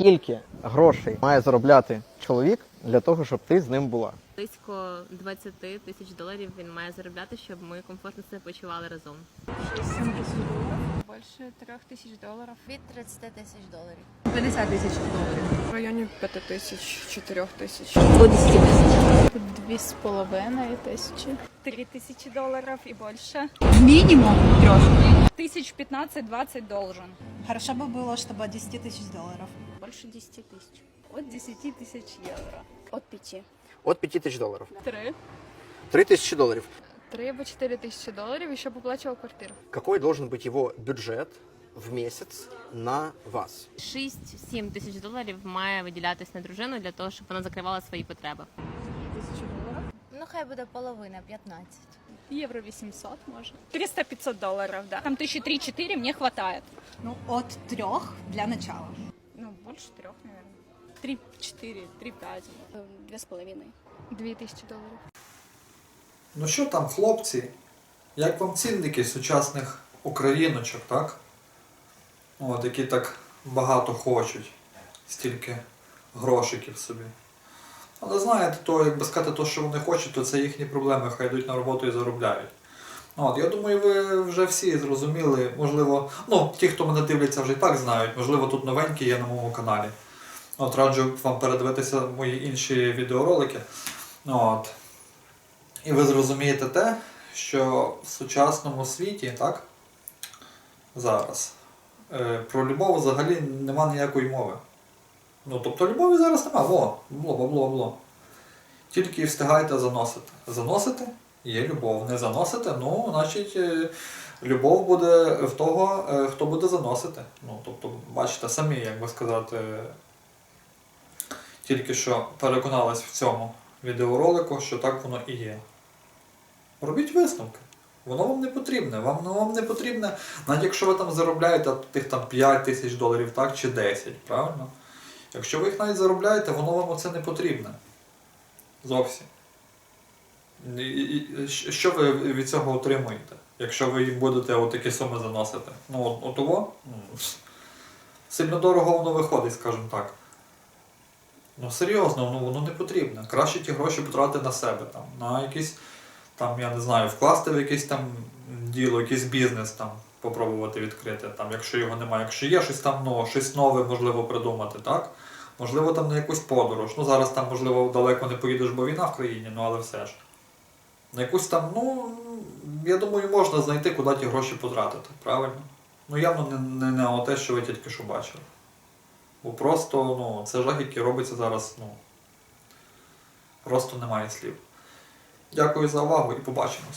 Скільки грошей має заробляти чоловік для того, щоб ти з ним була? Близько 20 тисяч доларів він має заробляти, щоб ми комфортно себе почували разом. Більше трьох тисяч доларів. Від 30 тисяч доларів. 50 тисяч доларів. В районі 5 тисяч, 4 тисяч. Дві з половиною тисячі. Три тисячі доларів і більше. Минимум трех. Тисяч 15-20 должен. Хорошо бы было, чтобы от 10 тысяч долларов. Більше 10 тисяч. От 10 тисяч євро. От 5. От 5 тисяч доларів. Три. 3 тисячі доларів. Три або 4 тисячі доларів і ще оплачував квартиру. Какой должен быть его бюджет в месяц на вас? 6-7 тисяч доларів має виділятись на дружину для того, щоб вона закривала свої потреби. Ну, хай буде половина, 15. Євро 800 може. 300-500 доларів, да. Там тисячі 3-4 мені хватает. Ну, от трех для начала. Ну, більше трьох, мабуть. 3-4, 3-5. Дві з половиною. Дві тисячі доларів. Ну що там, хлопці? Як вам цінники сучасних україночок, так? От, які так багато хочуть, стільки грошиків собі. Але знаєте, то, якби сказати, то, що вони хочуть, то це їхні проблеми, хай йдуть на роботу і заробляють. От, я думаю, ви вже всі зрозуміли, можливо, ну, ті, хто мене дивляться, вже і так знають, можливо, тут новенькі є на моєму каналі. От, раджу вам передивитися мої інші відеоролики. От. І ви зрозумієте те, що в сучасному світі, так, зараз, е, про любов взагалі нема ніякої мови. Ну, тобто любові зараз нема, во, бабло, бабло, бабло. Тільки встигайте заносити. Заносите є любов. Не заносите, ну, значить, е, любов буде в того, е, хто буде заносити. Ну, тобто, бачите, самі, як би сказати, тільки що переконались в цьому відеоролику, що так воно і є. Робіть висновки. Воно вам не потрібне. Вам, воно вам не потрібне, навіть якщо ви там заробляєте тих там 5 тисяч доларів, так, чи 10, правильно? Якщо ви їх навіть заробляєте, воно вам оце не потрібне. Зовсім. І- і- Що ви від цього отримуєте, якщо ви їм будете отакі суми заносити? Ну, от ну, сильно дорого воно виходить, скажімо так. Ну серйозно, ну воно не потрібно. Краще ті гроші потратити на себе, там, на якісь, там, я не знаю, вкласти в якесь там діло, якийсь бізнес там, попробувати відкрити, там, якщо його немає. Якщо є щось там, ну, щось нове, можливо, придумати, так? Можливо, там на якусь подорож. Ну зараз там, можливо, далеко не поїдеш, бо війна в країні, ну але все ж. На якусь там, ну, я думаю, можна знайти, куди ті гроші потратити, правильно? Ну явно не, не, на те, що ви тільки що бачили. Бо просто, ну, це жах, який робиться зараз, ну. Просто немає слів. Дякую за увагу і побачимось.